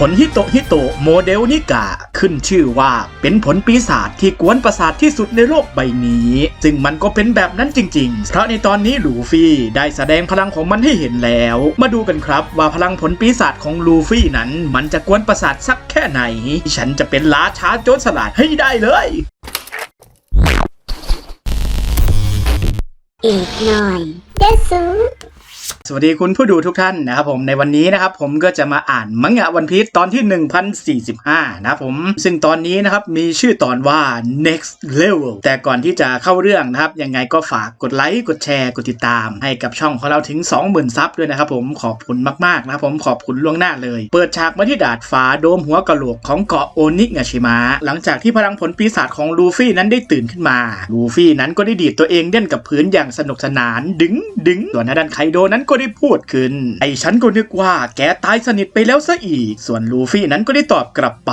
ผลฮิโตฮิโตโมเดลนิกะขึ้นชื่อว่าเป็นผลปีศาจที่กวนประสาทที่สุดในโลกใบนี้ ซึ่งมันก็เป็นแบบนั้นจริงๆ เพราะในตอนนี้ลูฟี่ได้แสดงพลังของมันให้เห็นแล้ว มาดูกันครับว่าพลังผลปีศาจของลูฟี่นั้น มันจะกวนประสาทสักแค่ไหน ฉันจะเป็นล้าช้าโจรสลัดให้ได้เลยอีกหน่อยเดซู สวัสดีคุณผู้ดูทุกท่านนะครับผมในวันนี้นะครับผมก็จะมาอ่านมังงะวันพี e ตอนที่ 1045 นะครับผมซึ่งตอนนี้นะครับมีชื่อตอนว่า next level แต่ก่อนที่จะเข้าเรื่องนะครับยังไงก็ฝากกดไลค์กดแชร์กดติดตาม ให้กับช่องของเราถึง 20,000 ซับด้วยนะครับผมขอบคุณมากๆนะครับผมขอบคุณล่วงหน้าเลย เปิดฉากมาที่ดาดฟ้าโดมหัวกะโหลกของเกาะโอนิงาชิมะหลังจากที่พลังผลปีศาจของลูฟี่นั้นได้ตื่นขึ้นมาลูฟี่นั้นก็ได้ดีดตัวเองเล่นกับพื้นอย่างสนุกสนานดึงดึงส่วนด้านไคโดนั้นก็ได้พูดขึ้น ไอ้ฉันก็นึกว่าแกตายสนิทไปแล้วซะอีก ส่วนลูฟี่นั้นก็ได้ตอบกลับไป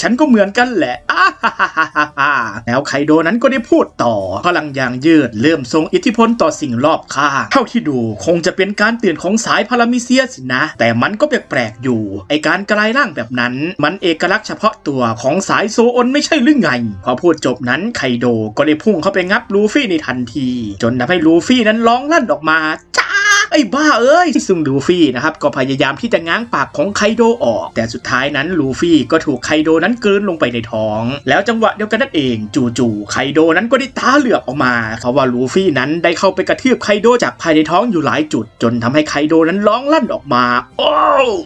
ฉันก็เหมือนกันแหละอ้าฮ่าฮ่าฮ่าแล้วไคโดนั้นก็ได้พูดต่อ พลังยางยืดเริ่มทรงอิทธิพลต่อสิ่งรอบข้างเท่าที่ดูคงจะเป็นการตื่นของสายพารามิเซียสินะ แต่มันก็แปลกๆอยู่ ไอการกลายร่างแบบนั้น มันเอกลักษณ์เฉพาะตัวของสายโซออนไม่ใช่หรือไง พอพูดจบนั้นไคโดก็ได้พุ่งเข้าไปงับลูฟี่ในทันที จนทำให้ลูฟี่นั้นร้องลั่นออกมาจ้า ไอ้บ้าเอ้ย ซึ่งลูฟี่นะครับก็พยายามที่จะง้างปากของไคโดออก แต่สุดท้ายนั้นลูฟี่ก็ถูกไคโดนั้นกลืนลงไปในท้อง แล้วจังหวะเดียวกันนั่นเองจู่ๆไคโดนั้นก็ได้ตาเหลือกออกมาเพราะว่าลูฟี่นั้นได้เข้าไปกระทืบไคโดจากภายในท้องอยู่หลายจุด จนทำให้ไคโดนั้นร้องลั่นออกมา โอ้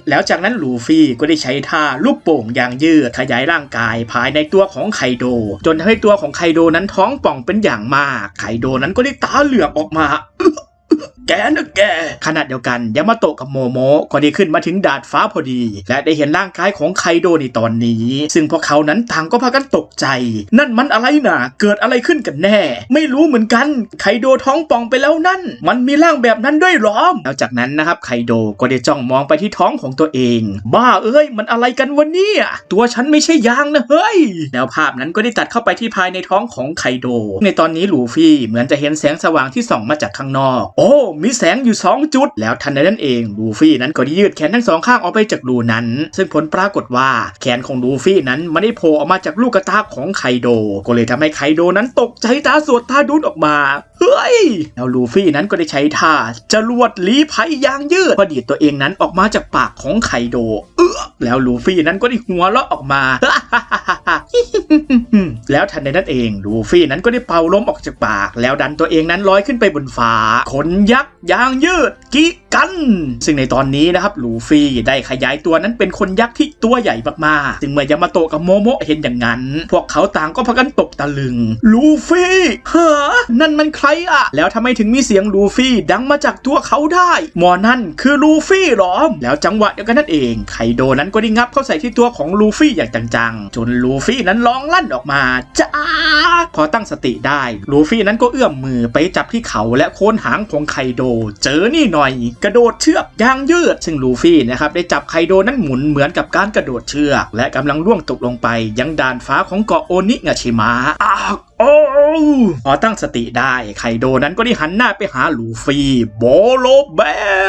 แล้วจากนั้นลูฟี่ก็ได้ใช้ท่าลูกโป่งยางยืดขยายร่างกายภายในตัวของไคโด จนทำให้ตัวของไคโดนั้นท้องป่องเป็นอย่างมาก ไคโดนั้นก็ได้ตาเหลือกออกมา แกนะแก ขณะเดียวกันยามาโตะกับโมโมก็ได้ขึ้นมาถึงดาดฟ้าพอดี และได้เห็นร่างกายของไคโดในตอนนี้ ซึ่งพวกเขานั้นต่างก็พากันตกใจ นั่นมันอะไรน่ะ เกิดอะไรขึ้นกันแน่ ไม่รู้เหมือนกัน ไคโดท้องป่องไปแล้วนั่น มันมีร่างแบบนั้นด้วยหรอแล้วจากนั้นนะครับไคโดก็ได้จ้องมองไปที่ท้องของตัวเอง บ้าเอ้ย มันอะไรกันวะเนี่ยตัวฉันไม่ใช่ยางนะเฮ้ยแล้วภาพนั้นก็ได้ตัดเข้าไปที่ภายในท้องของไคโด ในตอนนี้ลูฟี่เหมือนจะเห็นแสงสว่างที่ส่องมาจากข้างนอก โอ้มีแสงอยู่ 2 จุด แล้วทันใดนั้นเองลูฟี่นั้นก็ได้ยืดแขนทั้งสองข้างออกไปจากรูนั้น ซึ่งผลปรากฏว่าแขนของลูฟี่นั้นไม่ได้โผล่ออกมาจากลูกกระตาของไคโด ก็เลยทำให้ไคโดนั้นตกใจตาสวดตาดุนออกมาเฮ้ยแล้วลูฟี่นั้นก็ได้ใช้ท่าจรวดลีภัยยางยืดพอดีตัวเองนั้นออกมาจากปากของไคโด เออแล้วลูฟี่นั้นก็ได้หัวเราะออกมาแล้วทันใดนั้นเองลูฟี่นั้นก็ได้เป่าลมออกจากปาก แล้วดันตัวเองนั้นลอยขึ้นไปบนฟ้าขนยักษ์ยางยืดกิ กัน ซึ่งในตอนนี้นะครับลูฟี่ได้ขยายตัวนั้นเป็นคนยักษ์ที่ตัวใหญ่มากๆ ซึ่งเมื่อยามาโตะกับโมโมะเห็นอย่างนั้น พวกเขาต่างก็พากันตกตะลึง ลูฟี่เฮ้อนั่นมันใครอะแล้วทำไมถึงมีเสียงลูฟี่ดังมาจากตัวเขาได้หมอนั่นคือลูฟี่หรอ แล้วจังหวะเดียวกันนั่นเองไคโดนั้นก็ได้งับเข้าใส่ที่ตัวของลูฟี่อย่างจังๆ จนลูฟี่นั้นร้องลั่นออกมาจ้าพอตั้งสติได้ลูฟี่นั้นก็เอื้อมมือไปจับที่เขาและโคนหางของไคโด เจอนี่หน่อยกระโดดเชือกยางยืด ซึ่งลูฟี่นะครับได้จับไคโดนั้นหมุนเหมือนกับการกระโดดเชือก และกำลังล่วงตกลงไปยังด่านฟ้าของเกาะโอนิงาชิมะอ้าว โอ้พอตั้งสติได้ไคโดนั้นก็ได้หันหน้าไปหาลูฟี่โบโลเบ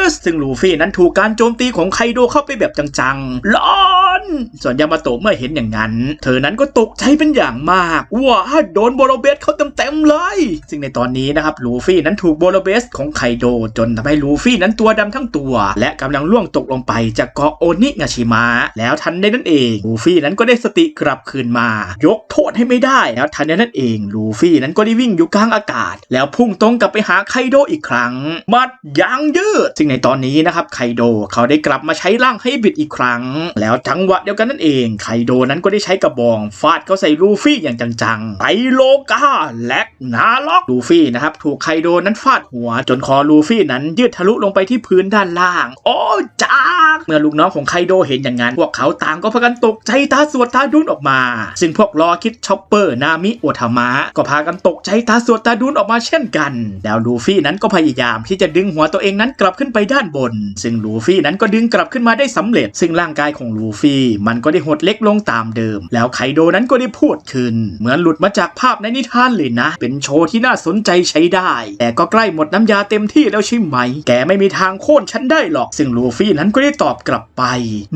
ส ซึ่งลูฟี่นั้นถูกการโจมตีของไคโดเข้าไปแบบจังๆร้อนส่วนยามาโตะเมื่อเห็นอย่างนั้น เธอนั้นก็ตกใจเป็นอย่างมากว้าโดนโบโลเบสเขาเต็มๆเลย ซึ่งในตอนนี้นะครับลูฟี่นั้นถูกโบโลเบสของไคโดจนทำให้ลูฟี่นั้นตัวดำทั้งตัว และกำลังล่วงตกลงไปจากเกาะโอนิงาชิมะแล้วทันใดนั้นเองลูฟี่นั้นก็ได้สติกลับคืนมา ยกโทษให้ไม่ได้แล้วทันใดนั้นเองลูฟี่นั้นก็ได้วิ่งอยู่กลางอากาศ แล้วพุ่งตรงกลับไปหาไคโดอีกครั้ง มัดยางยืด ซึ่งในตอนนี้นะครับไคโดเขาได้กลับมาใช้ร่างให้บิดอีกครั้ง แล้วจังหวะเดียวกันนั่นเองไคโดนั้นก็ได้ใช้กระบองฟาดเข้าใส่ลูฟี่อย่างจังๆไปโลกาและนาล็อกลูฟี่นะครับถูกไคโดนั้นฟาดหัว จนคอลูฟี่นั้นยืดทะลุลงไปที่พื้นด้านล่าง โอ้จ้าเมื่อลูกน้องของไคโดเห็นอย่างนั้น พวกเขาต่างก็พากันตกใจตาสวดตาดุนออกมา ซึ่งพวกรอคิดช็อปเปอร์นามิโอทามะะก็พากันตกใจตาสวดตาดูนออกมาเช่นกันแล้วลูฟี่นั้นก็พยายามที่จะดึงหัวตัวเองนั้นกลับขึ้นไปด้านบน ซึ่งลูฟี่นั้นก็ดึงกลับขึ้นมาได้สำเร็จ ซึ่งร่างกายของลูฟี่มันก็ได้หดเล็กลงตามเดิม แล้วไคโดนั้นก็ได้พูดขึ้น เหมือนหลุดมาจากภาพในนิทานเลยนะ เป็นโชว์ที่น่าสนใจใช้ได้ แต่ก็ใกล้หมดน้ำยาเต็มที่แล้วใช่ไหม แกไม่มีทางโค่นฉันได้หรอก ซึ่งลูฟี่นั้นก็ได้ตอบกลับไป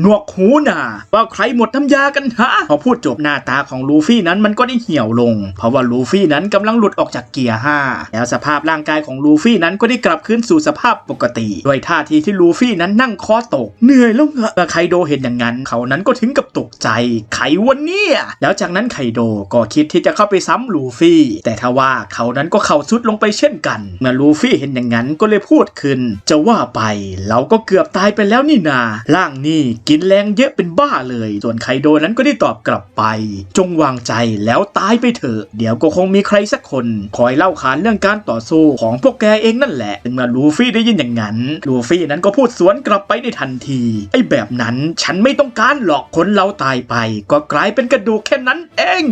หนวกหูน่ะว่าใครหมดน้ำยากันฮะพอพูดจบหน้าตาของลูฟี่นั้นมันก็ได้เหี่ยวลง เพราะว่าลูฟี่นั้นกำลังหลุดออกจากเกียร์ 5 แล้วสภาพร่างกายของลูฟี่นั้นก็ได้กลับคืนสู่สภาพปกติด้วยท่าทีที่ลูฟี่นั้นนั่งคอตก เหนื่อยแล้วเหรอเมื่อไคโดเห็นอย่างนั้นเขานั้นก็ถึงกับตกใจไขวันนี้แล้วจากนั้นไคโดก็คิดที่จะเข้าไปซ้ำลูฟี่ แต่ทว่าเขานั้นก็เข่าสุดลงไปเช่นกัน เมื่อลูฟี่เห็นอย่างนั้นก็เลยพูดขึ้น จะว่าไปเราก็เกือบตายไปแล้วนี่นาร่างนี่กินแรงเยอะเป็นบ้าเลย ส่วนไคโดนั้นก็ได้ตอบกลับไป จงวางใจแล้วตายไปเถอะเดี๋ยวก็คงมีใครสักคนคอยเล่าขานเรื่องการต่อสู้ของพวกแกเองนั่นแหละถึงเมื่อลูฟี่ได้ยินอย่างนั้น ลูฟี่นั้นก็พูดสวนกลับไปในทันที ไอ้แบบนั้นฉันไม่ต้องการหรอกคนเราตายไป ก็กลายเป็นกระดูกแค่นั้นเอง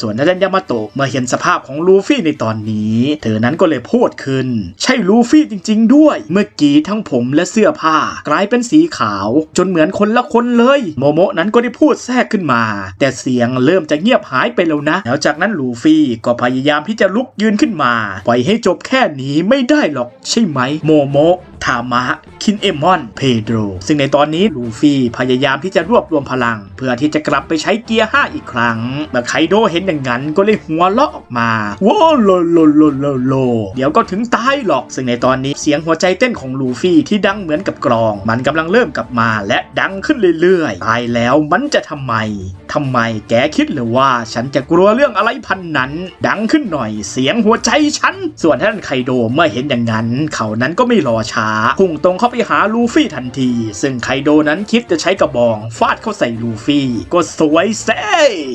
ส่วนนาจันยามาโตะเมื่อเห็นสภาพของลูฟี่ในตอนนี้ เธอนั้นก็เลยพูดขึ้น ใช่ลูฟี่จริง ๆ ด้วย เมื่อกี้ทั้งผมและเสื้อผ้า กลายเป็นสีขาว จนเหมือนคนละคนเลย โมโมะนั้นก็ได้พูดแทรกขึ้นมา แต่เสียงเริ่มจะเงียบหายไปแล้วนะแล้วจากนั้นลูฟี่ก็พยายามที่จะลุกยืนขึ้นมา ปล่อยให้จบแค่นี้ไม่ได้หรอกใช่ไหม โมโมะทามะ คินเอมอน เพโดร ซึ่งในตอนนี้ลูฟี่พยายามที่จะรวบรวมพลัง เพื่อที่จะกลับไปใช้เกียร์ 5 อีกครั้งเมื่อไคโดเห็นอย่างนั้นก็เลยหัวเราะออกมาว้าโลโลโลโลโล เดี๋ยวก็ถึงตายหรอก ซึ่งในตอนนี้เสียงหัวใจเต้นของลูฟี่ที่ดังเหมือนกับกลอง มันกำลังเริ่มกลับมาและดังขึ้นเรื่อยๆ ตายแล้วมันจะทำไมทำไมแกคิดหรือว่าฉันจะกลัวเรื่องอะไรพันนั้น ดังขึ้นหน่อยเสียงหัวใจฉัน ส่วนท่านไคโดเมื่อเห็นอย่างนั้น เขานั้นก็ไม่รอช้าพุ่งตรงเข้าไปหาลูฟี่ทันที ซึ่งไคโดนั้นคิดจะใช้กระบอง ฟาดเข้าใส่ลูฟี่ ก็สวยแซ่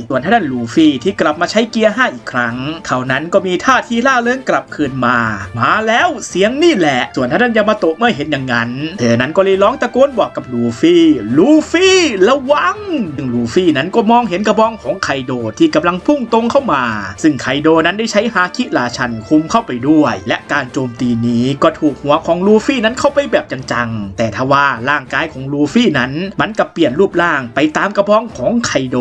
ส่วนท่านลูฟี่ที่กลับมาใช้เกียร์5อีกครั้ง เขานั้นก็มีท่าทีล่าเริงกลับคืนมา มาแล้วเสียงนี่แหละ ส่วนท่านยามาโตะเมื่อเห็นอย่างนั้น เธอนั้นก็เลยร้องตะโกนบอกกับลูฟี่ ลูฟี่ระวังซึ่งลูฟี่นั้นก็มองเห็นกระบองของไคโดที่กำลังพุ่งตรงเข้ามา ซึ่งไคโดนั้นได้ใช้ฮาคิราชันคุมเข้าไปด้วย และการโจมตีนี้ก็ถูกหัวของลูฟี่นั้นเข้าไปแบบจังๆ แต่ทว่าร่างกายของลูฟี่นั้น มันกับเปลี่ยนรูปร่างไปตามกระบองของไคโด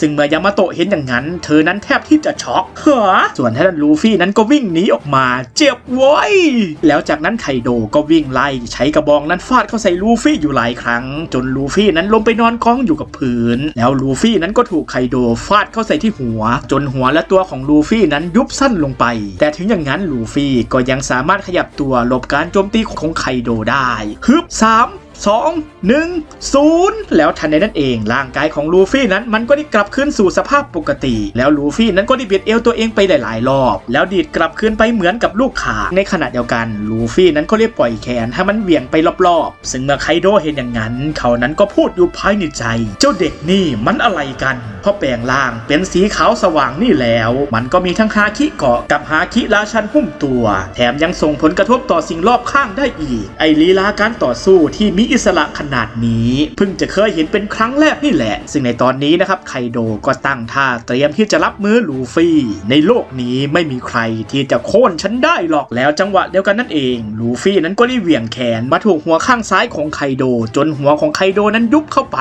ซึ่งเมื่อยามาโตะเห็นอย่างนั้น เธอนั้นแทบที่จะช็อกเฮ้อส่วนท่านลูฟี่นั้นก็วิ่งหนีออกมา เจ็บโว้ยแล้วจากนั้นไคโดก็วิ่งไล่ใช้กระบองนั้นฟาดเข้าใส่ลูฟี่อยู่หลายครั้ง จนลูฟี่นั้นลงไปนอนกองอยู่กับพื้น แล้วลูฟี่นั้นก็ถูกไคโดฟาดเข้าใส่ที่หัว จนหัวและตัวของลูฟี่นั้นยุบสั้นลงไป แต่ถึงอย่างนั้นลูฟี่ก็ยังสามารถขยับตัวหลบการโจมตีของไคโดได้ฮึบสามสองหนึ่งศูนย์แล้วทันใดนั้นเอง ร่างกายของลูฟี่นั้นมันก็ได้กลับคืนสู่สภาพปกติ แล้วลูฟี่นั้นก็ได้เบียดเอวตัวเองไปหลาย ๆ รอบ แล้วดีดกลับคืนไปเหมือนกับลูกขาในขณะเดียวกันลูฟี่นั้นก็ได้ปล่อยแขนให้มันเหวี่ยงไปรอบ ๆ ซึ่งเมื่อไคโดเห็นอย่างนั้น เขานั้นก็พูดอยู่ภายในใจ เจ้าเด็กนี่มันอะไรกันพราะแปลงร่างเป็นสีขาวสว่างนี่แล้ว มันก็มีทั้งฮาคิเกาะกับฮาคิราชันหุ้มตัว แถมยังส่งผลกระทบต่อสิ่งรอบข้างได้อีก ไอลีลาการต่อสู้ที่มีอิสระขนาดนี้เพิ่งจะเคยเห็นเป็นครั้งแรกนี่แหละ ซึ่งในตอนนี้นะครับไคโดก็ตั้งท่าเตรียมที่จะรับมือลูฟี่ ในโลกนี้ไม่มีใครที่จะโค่นฉันได้หรอกแล้วจังหวะเดียวกันนั่นเองลูฟี่นั้นก็ได้เหวี่ยงแขนมาถูกหัวข้างซ้ายของไคโด จนหัวของไคโดนั้นยุบเข้าไป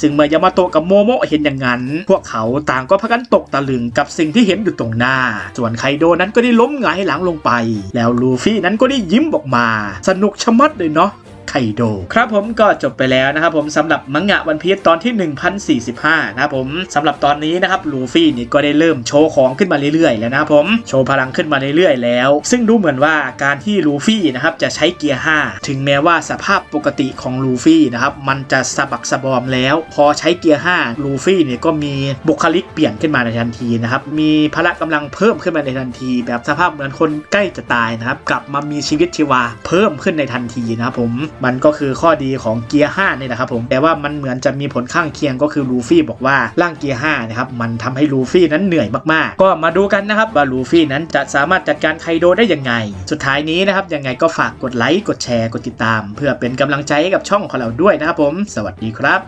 จึงเมื่อยามาโตะกับโมโมะเห็นอย่างนั้น พวกเขาต่างก็พากันตกตะลึงกับสิ่งที่เห็นอยู่ตรงหน้า ส่วนไคโดนั้นก็ได้ล้มหงายหลังลงไป แล้วลูฟี่นั้นก็ได้ยิ้มออกมา สนุกชะมัดเลยเนาะ ไคโดครับผมก็จบไปแล้วนะครับผมสำหรับมังงะวันพีชตอนที่ 1045 นะครับผมสำหรับตอนนี้นะครับลูฟี่นี่ก็ได้เริ่มโชว์ของขึ้นมาเรื่อยๆ แล้วนะผมโชว์พลังขึ้นมาเรื่อยๆ แล้ว ซึ่งดูเหมือนว่าการที่ลูฟี่นะครับจะใช้เกียร์ 5 ถึงแม้ว่าสภาพปกติของลูฟี่นะครับมันจะสะบักสะบอมแล้ว พอใช้เกียร์ 5 ลูฟี่เนี่ยก็มีบุคลิกเปลี่ยนขึ้นมาในทันทีนะครับมีพละกำลังเพิ่มขึ้นมาในทันที แบบสภาพเหมือนคนใกล้จะตายนะครับกลับมามีชีวิตชีวาเพิ่มขึ้นในทันทีนะครับผมมันก็คือข้อดีของเกียร์5นี่แหละครับผมแต่ว่ามันเหมือนจะมีผลข้างเคียงก็คือลูฟี่บอกว่าร่างเกียร์5นะครับมันทำให้ลูฟี่นั้นเหนื่อยมากๆ ก็มาดูกันนะครับว่าลูฟี่นั้นจะสามารถจัดการไคโดได้ยังไง สุดท้ายนี้นะครับยังไงก็ฝากกดไลค์กดแชร์กดติดตาม เพื่อเป็นกำลังใจให้กับช่องของเราด้วยนะครับผม สวัสดีครับ